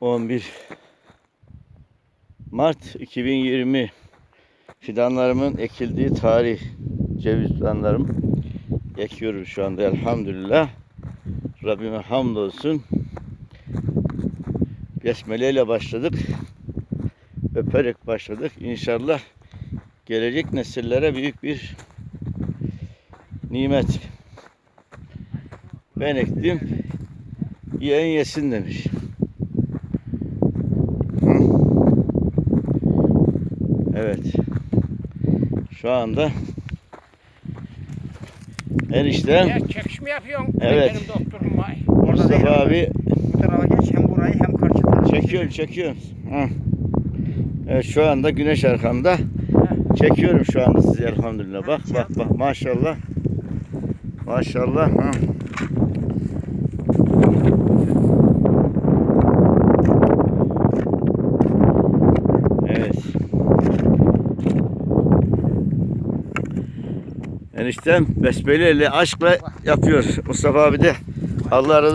11 Mart 2020 fidanlarımın ekildiği tarih. Ceviz fidanlarım. Ekiyorum şu anda elhamdülillah. Rabbime hamdolsun. Besmele ile başladık. Öperek başladık. İnşallah gelecek nesillere büyük bir nimet. Ben ektim yiyen yesin demiş Evet. Şu anda eniştem Ya çekişme yapıyorsun. Evet. Benim doktorum var. Orada değil. Mustafa abi Bu tarafa geç hem burayı hem karşı tarafı. çekiyorum çekiyorum. Hı. Evet şu anda güneş arkamda. Çekiyorum şu anda sizi elhamdülillah. Bak bak bak maşallah. Maşallah. Hı. Evet. Eniştem besmeleyle aşkla yapıyor. Mustafa abi de Allah razı